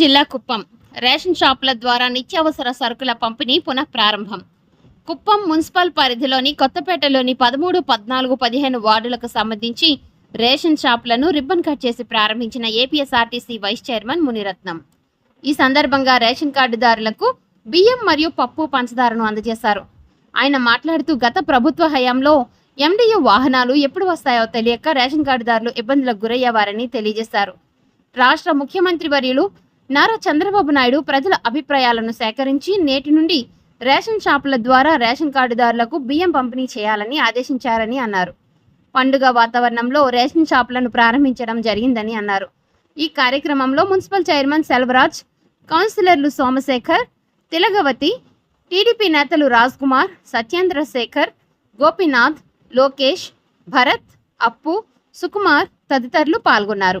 జిల్లా కుప్పం. రేషన్ షాపుల ద్వారా నిత్యావసర సరుకుల పంపిణీ పునః ప్రారంభం. కుప్పం మున్సిపల్ పరిధిలోని కొత్తపేటలోని పదమూడు పద్నాలుగు పదిహేను వార్డులకు సంబంధించి రేషన్ షాపులను రిబ్బన్ కట్ చేసి ప్రారంభించిన ఏపీఎస్ఆర్టీసీ వైస్ చైర్మన్ మునిరత్నం. ఈ సందర్భంగా రేషన్ కార్డుదారులకు బియ్యం మరియు పప్పు పంచదారను అందజేశారు. ఆయన మాట్లాడుతూ గత ప్రభుత్వ హయాంలో ఎండియు వాహనాలు ఎప్పుడు వస్తాయో తెలియక రేషన్ కార్డుదారులు ఇబ్బందులకు గురయ్యేవారని తెలియజేశారు. రాష్ట్ర ముఖ్యమంత్రి వర్యులు నారా చంద్రబాబు నాయుడు ప్రజల అభిప్రాయాలను సేకరించి నేటి నుండి రేషన్ షాపుల ద్వారా రేషన్ కార్డుదారులకు బియ్యం పంపిణీ చేయాలని ఆదేశించారని అన్నారు. పండుగ వాతావరణంలో రేషన్ షాపులను ప్రారంభించడం జరిగిందని అన్నారు. ఈ కార్యక్రమంలో మున్సిపల్ చైర్మన్ సెల్వరాజ్ కౌన్సిలర్లు సోమశేఖర్ తిలగవతి టీడీపీ నేతలు రాజ్ కుమార్ సత్యేంద్ర శేఖర్ గోపీనాథ్ లోకేష్ భరత్ అప్పు సుకుమార్ తదితరులు పాల్గొన్నారు.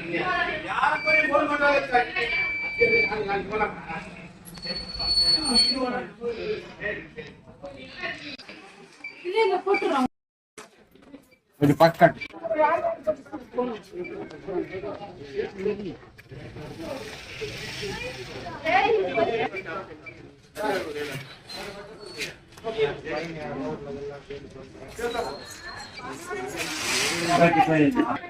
மாட்டீங்க யாரும் போய்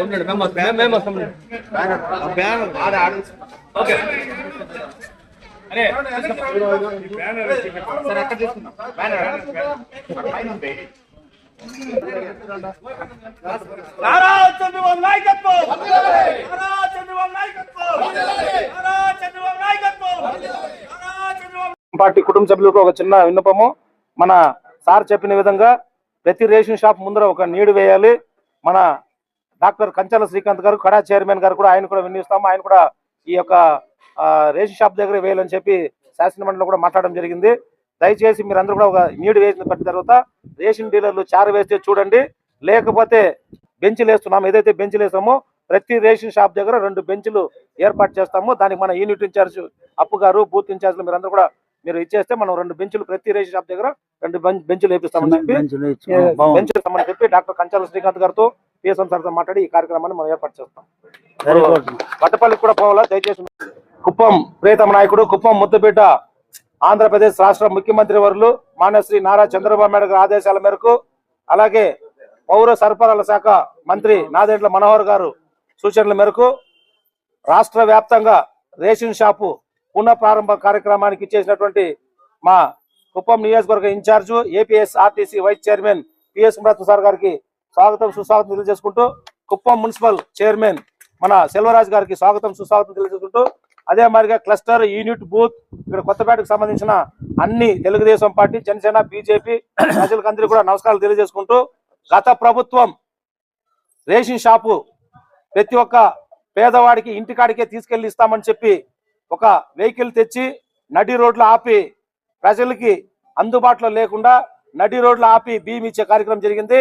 ఉండండి మేము వస్తాం మేము వస్తాం ఓకే అరే సార్ నారా చంద్రబాబు నాయకత్వం నారా చంద్రబాబు నాయకత్వం నారా చంద్రబాబు నాయకత్వం పార్టీ కుటుంబ సభ్యులకు ఒక చిన్న విన్నపము. మన సార్ చెప్పిన విధంగా ప్రతి రేషన్ షాప్ ముందర ఒక నీడు వేయాలి. మన డాక్టర్ కంచాల శ్రీకాంత్ గారు కడా చైర్మన్ గారు కూడా ఆయన కూడా వినియోగిస్తాము ఆయన కూడా ఈ యొక్క రేషన్ షాప్ దగ్గర వేయాలని చెప్పి శాసనమండలిలో కూడా మాట్లాడడం జరిగింది. దయచేసి మీరందరూ కూడా ఒక నీడు వేసిన తర్వాత రేషన్ డీలర్లు చారు వేస్తే చూడండి. లేకపోతే బెంచ్లు వేస్తున్నాము ఏదైతే బెంచ్లు వేస్తామో ప్రతి రేషన్ షాప్ దగ్గర రెండు బెంచ్లు ఏర్పాటు చేస్తాము. దానికి మన యూనిట్ ఇన్ఛార్జ్ అప్పు గారు బూత్ ఇన్ఛార్జ్లు మీరందరూ కూడా మీరు ఇచ్చేస్తే మనం రెండు బెంచ్లు ప్రతి రేషన్ షాప్ దగ్గర రెండు బెంచ్- బెంచ్లు వేపిస్తామని చెప్పి బెంచ్ ఇస్తామని చెప్పి డాక్టర్ కంచాల శ్రీకాంత్ గారితో పిఎస్ఎం సార్తో మాట్లాడి ఈ కార్యక్రమాన్ని మనం ఏర్పాటు చేస్తాం. వట్టపల్లికి కూడా పోవాలా? దయచేసి కుప్పం ప్రియతమ నాయకుడు కుప్పం ముద్దపేట ఆంధ్రప్రదేశ్ రాష్ట్ర ముఖ్యమంత్రి వర్యులు మాన్యశ్రీ నారా చంద్రబాబు నాయుడు గారి ఆదేశాల మేరకు అలాగే పౌర సరఫరాల శాఖ మంత్రి నాదెండ్ల మనోహర్ గారు సూచనల మేరకు రాష్ట్ర వ్యాప్తంగా రేషన్ షాపు పునః ప్రారంభ కార్యక్రమానికి చేసినటువంటి మా కుప్పం నియోజకవర్గ incharge APS RTC vice chairman PS మురత్న sir గారికి స్వాగతం సుస్వాగతం తెలియజేసుకుంటూ కుప్పం మున్సిపల్ చైర్మన్ మన సెల్వరాజ్ గారికి స్వాగతం సుస్వాగతం తెలియజేసుకుంటూ అదే మాదిరిగా క్లస్టర్ యూనిట్ బూత్ ఇక్కడ కొత్తపేటకు సంబంధించిన అన్ని తెలుగుదేశం పార్టీ జనసేన బీజేపీ ప్రజలకు కూడా నమస్కారాలు తెలియజేసుకుంటూ గత ప్రభుత్వం రేషన్ షాపు ప్రతి ఒక్క పేదవాడికి ఇంటికాడికే తీసుకెళ్ళి ఇస్తామని చెప్పి ఒక వెహికల్ తెచ్చి నడి రోడ్లు ఆపి ప్రజలకి అందుబాటులో లేకుండా నడి రోడ్లు ఆపి బియ్యం ఇచ్చే కార్యక్రమం జరిగింది.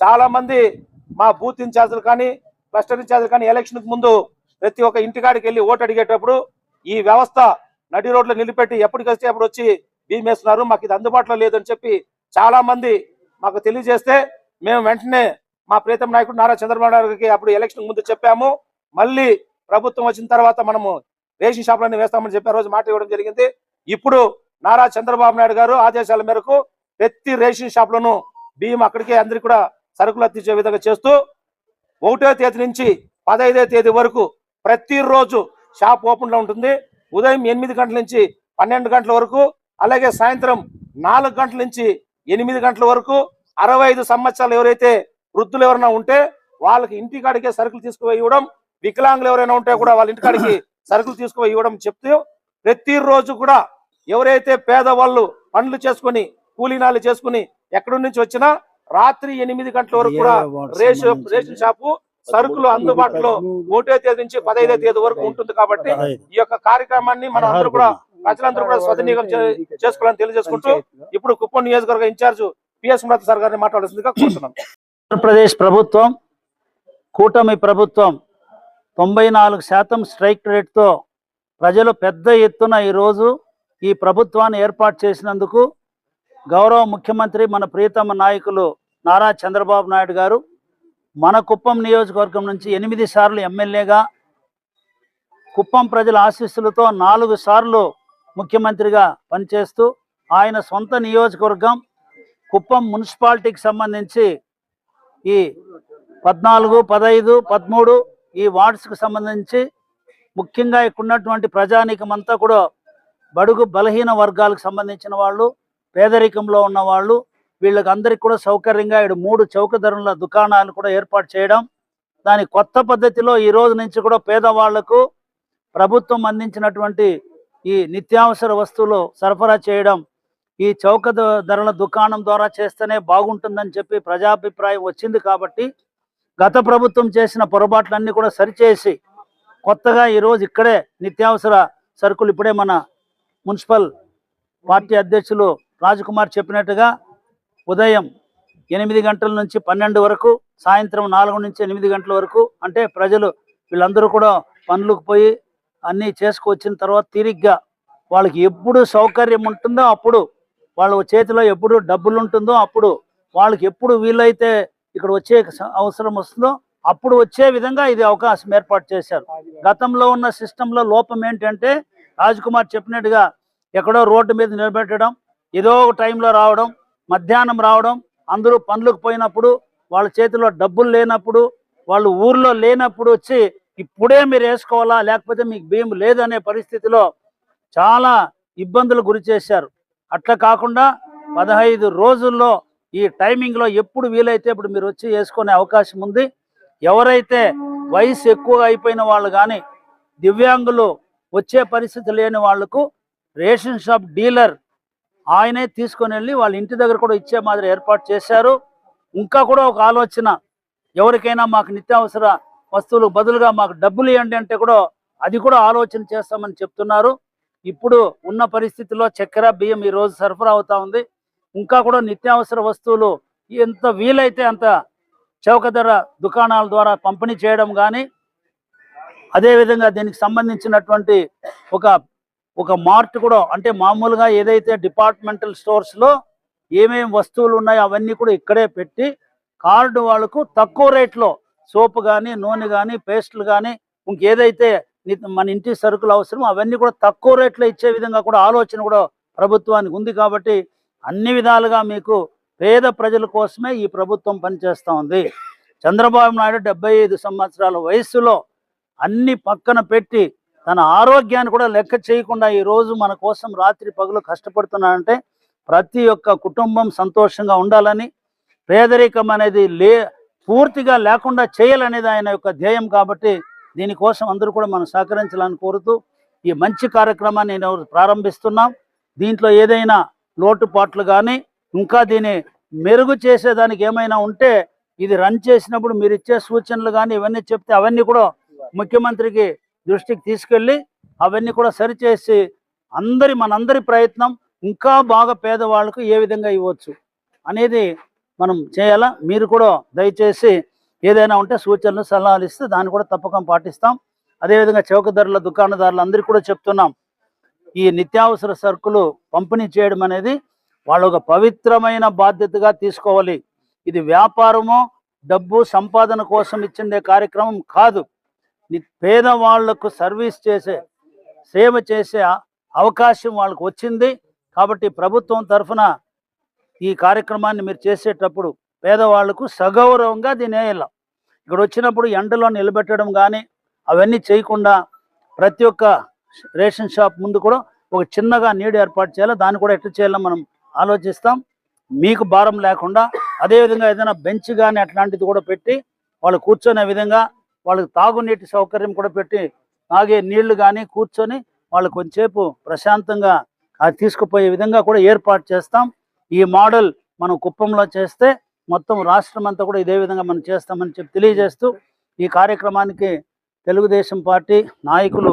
చాలా మంది మా బూత్ ఇన్ఛార్జీలు కానీ క్లస్టర్ ఇన్ఛార్జీలు కానీ ఎలక్షన్కి ముందు ప్రతి ఒక్క ఇంటికాడికి వెళ్ళి ఓటు అడిగేటప్పుడు ఈ వ్యవస్థ నడి రోడ్లు నిలిపెట్టి ఎప్పటికొస్తే అప్పుడు వచ్చి బియ్యం వేస్తున్నారు. మాకు ఇది అందుబాటులో లేదని చెప్పి చాలా మంది మాకు తెలియజేస్తే మేము వెంటనే మా ప్రీతం నాయకుడు నారా చంద్రబాబు నాయుడు గారికి అప్పుడు ఎలక్షన్ ముందు చెప్పాము. మళ్ళీ ప్రభుత్వం వచ్చిన తర్వాత మనము రేషన్ షాపులన్నీ వేస్తామని చెప్పి రోజు మాట ఇవ్వడం జరిగింది. ఇప్పుడు నారా చంద్రబాబు నాయుడు గారు ఆదేశాల మేరకు ప్రతి రేషన్ షాప్లను బియ్యం అక్కడికే అందరికి కూడా సరుకులు అత్తించే విధంగా చేస్తూ ఒకటో తేదీ నుంచి పదహైదో తేదీ వరకు ప్రతిరోజు షాప్ ఓపెన్లో ఉంటుంది. ఉదయం ఎనిమిది గంటల నుంచి పన్నెండు గంటల వరకు అలాగే సాయంత్రం నాలుగు గంటల నుంచి ఎనిమిది గంటల వరకు అరవై ఐదు సంవత్సరాలు ఎవరైతే వృద్ధులు ఎవరైనా ఉంటే వాళ్ళకి ఇంటికాడికే సరుకులు తీసుకుపోయి ఇవ్వడం వికలాంగులు ఎవరైనా ఉంటే కూడా వాళ్ళ ఇంటికాడికి సరుకులు తీసుకుపోయి ఇవ్వడం చెప్తూ ప్రతిరోజు కూడా ఎవరైతే పేదవాళ్ళు పనులు చేసుకొని కూలీనాలు చేసుకుని ఎక్కడి నుంచి వచ్చినా రాత్రి ఎనిమిది గంటల వరకు కూడా రేషన్ రేషన్ షాపు సరుకులు అందుబాటులో ఒకటో తేదీ నుంచి పదహైదో తేదీ వరకు ఉంటుంది కాబట్టి ఈ యొక్క కార్యక్రమాన్ని మనం అందరూ కూడా ప్రజలందరూ కూడా చే- చేసుకోవాలని తెలియజేసుకుంటూ ఇప్పుడు కుప్పం నియోజకవర్గ ఇన్ఛార్జ్ పిఎస్ మురత సార్ గారిని మాట్లాడాల్సిందిగా కోరుతున్నాం. ఆంధ్రప్రదేశ్ ప్రభుత్వం కూటమి ప్రభుత్వం తొంభై నాలుగు శాతం స్ట్రైక్ రేట్తో ప్రజలు పెద్ద ఎత్తున ఈరోజు ఈ ప్రభుత్వాన్ని ఏర్పాటు చేసినందుకు గౌరవ ముఖ్యమంత్రి మన ప్రియతమ నాయకులు నారా చంద్రబాబు నాయుడు గారు మన కుప్పం నియోజకవర్గం నుంచి ఎనిమిది సార్లు ఎమ్మెల్యేగా కుప్పం ప్రజల ఆశీస్సులతో నాలుగు సార్లు ముఖ్యమంత్రిగా పనిచేస్తూ ఆయన సొంత నియోజకవర్గం కుప్పం మున్సిపాలిటీకి సంబంధించి ఈ పద్నాలుగు పదహైదు పదమూడు ఈ వార్డ్స్కు సంబంధించి ముఖ్యంగా ఇక్కడ ఉన్నటువంటి ప్రజానీకమంతా కూడా బడుగు బలహీన వర్గాలకు సంబంధించిన వాళ్ళు పేదరికంలో ఉన్న వాళ్ళు వీళ్ళకి అందరికి కూడా సౌకర్యంగా ఇక్కడ మూడు చౌక ధరల దుకాణాలు కూడా ఏర్పాటు చేయడం దాని కొత్త పద్ధతిలో ఈ రోజు నుంచి కూడా పేదవాళ్ళకు ప్రభుత్వం అందించినటువంటి ఈ నిత్యావసర వస్తువులు సరఫరా చేయడం ఈ చౌక ధరల దుకాణం ద్వారా చేస్తేనే బాగుంటుందని చెప్పి ప్రజాభిప్రాయం వచ్చింది కాబట్టి గత ప్రభుత్వం చేసిన పొరపాట్లన్నీ కూడా సరిచేసి కొత్తగా ఈరోజు ఇక్కడే నిత్యావసర సరుకులు ఇప్పుడే మన మున్సిపల్ పార్టీ అధ్యక్షులు రాజ్కుమార్ చెప్పినట్టుగా ఉదయం ఎనిమిది గంటల నుంచి పన్నెండు వరకు సాయంత్రం నాలుగు నుంచి ఎనిమిది గంటల వరకు అంటే ప్రజలు వీళ్ళందరూ కూడా పనులకు పోయి అన్నీ చేసుకువచ్చిన తర్వాత తిరిగ్గా వాళ్ళకి ఎప్పుడు సౌకర్యం ఉంటుందో అప్పుడు వాళ్ళ చేతిలో ఎప్పుడు డబ్బులు ఉంటుందో అప్పుడు వాళ్ళకి ఎప్పుడు వీలైతే ఇక్కడ వచ్చే అవసరం వస్తుందో అప్పుడు వచ్చే విధంగా ఇది అవకాశం ఏర్పాటు చేశారు. గతంలో ఉన్న సిస్టంలో లోపం ఏంటంటే రాజ్ కుమార్ చెప్పినట్టుగా ఎక్కడో రోడ్డు మీద నిలబెట్టడం ఏదో ఒక టైంలో రావడం మధ్యాహ్నం రావడం అందరూ పనులకు పోయినప్పుడు వాళ్ళ చేతిలో డబ్బులు లేనప్పుడు వాళ్ళు ఊర్లో లేనప్పుడు వచ్చి ఇప్పుడే మీరు వేసుకోవాలా లేకపోతే మీకు బియ్యం లేదనే పరిస్థితిలో చాలా ఇబ్బందులు గురి చేశారు. అట్లా కాకుండా పదహైదు రోజుల్లో ఈ టైమింగ్లో ఎప్పుడు వీలైతే ఇప్పుడు మీరు వచ్చి వేసుకునే అవకాశం ఉంది. ఎవరైతే వయసు ఎక్కువగా అయిపోయిన వాళ్ళు కానీ దివ్యాంగులు వచ్చే పరిస్థితి లేని వాళ్ళకు రేషన్ షాప్ డీలర్ ఆయనే తీసుకొని వెళ్ళి వాళ్ళ ఇంటి దగ్గర కూడా ఇచ్చే మాదిరి ఏర్పాటు చేశారు. ఇంకా కూడా ఒక ఆలోచన ఎవరికైనా మాకు నిత్యావసర వస్తువులు బదులుగా మాకు డబ్బులు ఇవ్వండి అంటే కూడా అది కూడా ఆలోచన చేస్తామని చెప్తున్నారు. ఇప్పుడు ఉన్న పరిస్థితిలో చక్కెర బియ్యం ఈ రోజు సరఫరా అవుతా ఉంది. ఇంకా కూడా నిత్యావసర వస్తువులు ఎంత వీలైతే అంత చౌక ధర దుకాణాల ద్వారా పంపిణీ చేయడం కానీ అదేవిధంగా దీనికి సంబంధించినటువంటి ఒక ఒక మార్ట్ కూడా అంటే మామూలుగా ఏదైతే డిపార్ట్మెంటల్ స్టోర్స్లో ఏమేమి వస్తువులు ఉన్నాయో అవన్నీ కూడా ఇక్కడే పెట్టి కార్డు వాళ్ళకు తక్కువ రేట్లో సోపు కానీ నూనె కానీ పేస్టులు కానీ ఇంకేదైతే మన ఇంటి సరుకులు అవసరం అవన్నీ కూడా తక్కువ రేట్లో ఇచ్చే విధంగా కూడా ఆలోచన కూడా ప్రభుత్వానికి ఉంది కాబట్టి అన్ని విధాలుగా మీకు పేద ప్రజల కోసమే ఈ ప్రభుత్వం పనిచేస్తూ ఉంది. చంద్రబాబు నాయుడు డెబ్బై ఐదు సంవత్సరాల వయస్సులో అన్ని పక్కన పెట్టి తన ఆరోగ్యాన్ని కూడా లెక్క చేయకుండా ఈరోజు మన కోసం రాత్రి పగులు కష్టపడుతున్నాడంటే ప్రతి ఒక్క కుటుంబం సంతోషంగా ఉండాలని పేదరికం అనేది లే పూర్తిగా లేకుండా చేయాలనేది ఆయన యొక్క ధ్యేయం కాబట్టి దీనికోసం అందరూ కూడా మనం సహకరించాలని కోరుతూ ఈ మంచి కార్యక్రమాన్ని నేను ప్రారంభిస్తున్నాం. దీంట్లో ఏదైనా లోటుపాట్లు కానీ ఇంకా దీన్ని మెరుగు చేసేదానికి ఏమైనా ఉంటే ఇది రన్ చేసినప్పుడు మీరు ఇచ్చే సూచనలు కానీ ఇవన్నీ చెప్తే అవన్నీ కూడా ముఖ్యమంత్రికి దృష్టికి తీసుకెళ్ళి అవన్నీ కూడా సరిచేసి అందరి మనందరి ప్రయత్నం ఇంకా బాగా పేదవాళ్ళకు ఏ విధంగా ఇవ్వచ్చు అనేది మనం చేయాలా? మీరు కూడా దయచేసి ఏదైనా ఉంటే సూచనలు సలహాలు ఇస్తే దాన్ని కూడా తప్పకుండా పాటిస్తాం. అదేవిధంగా చౌక ధరల దుకాణదారులు అందరికీ కూడా చెప్తున్నాం. ఈ నిత్యావసర సరుకులు పంపిణీ చేయడం అనేది వాళ్ళ ఒక పవిత్రమైన బాధ్యతగా తీసుకోవాలి. ఇది వ్యాపారము డబ్బు సంపాదన కోసం ఇచ్చిండే కార్యక్రమం కాదు. పేదవాళ్ళకు సర్వీస్ చేసే సేవ చేసే అవకాశం వాళ్ళకు వచ్చింది. కాబట్టి ప్రభుత్వం తరఫున ఈ కార్యక్రమాన్ని మీరు చేసేటప్పుడు పేదవాళ్ళకు సగౌరవంగా దీని వేయాలి. ఇక్కడ వచ్చినప్పుడు ఎండలో నిలబెట్టడం కానీ అవన్నీ చేయకుండా ప్రతి ఒక్క రేషన్ షాప్ ముందు కూడా ఒక చిన్నగా నీడు ఏర్పాటు చేయాలి. దాన్ని కూడా ఎట్లా చేయాలో మనం ఆలోచిస్తాం. మీకు భారం లేకుండా అదేవిధంగా ఏదైనా బెంచ్ కానీ అట్లాంటిది కూడా పెట్టి వాళ్ళు కూర్చొనే విధంగా వాళ్ళకి తాగునీటి సౌకర్యం కూడా పెట్టి తాగే నీళ్ళు కానీ కూర్చొని వాళ్ళు కొంచెంసేపు ప్రశాంతంగా అది తీసుకుపోయే విధంగా కూడా ఏర్పాటు చేస్తాం. ఈ మోడల్ మనం కుప్పంలో చేస్తే మొత్తం రాష్ట్రం అంతా కూడా ఇదే విధంగా మనం చేస్తామని చెప్పి తెలియజేస్తూ ఈ కార్యక్రమానికి తెలుగుదేశం పార్టీ నాయకులు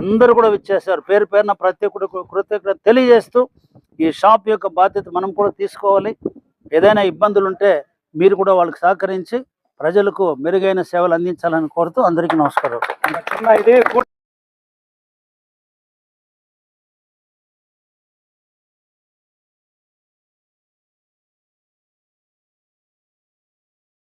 అందరూ కూడా విచ్చేశారు. పేరు పేరున ప్రతి ఒక్కరు కృతజ్ఞత తెలియజేస్తూ ఈ షాప్ యొక్క బాధ్యత మనం కూడా తీసుకోవాలి. ఏదైనా ఇబ్బందులు ఉంటే మీరు కూడా వాళ్ళకి సహకరించి ప్రజలకు మెరుగైన సేవలు అందించాలని కోరుతూ అందరికీ నమస్కారం.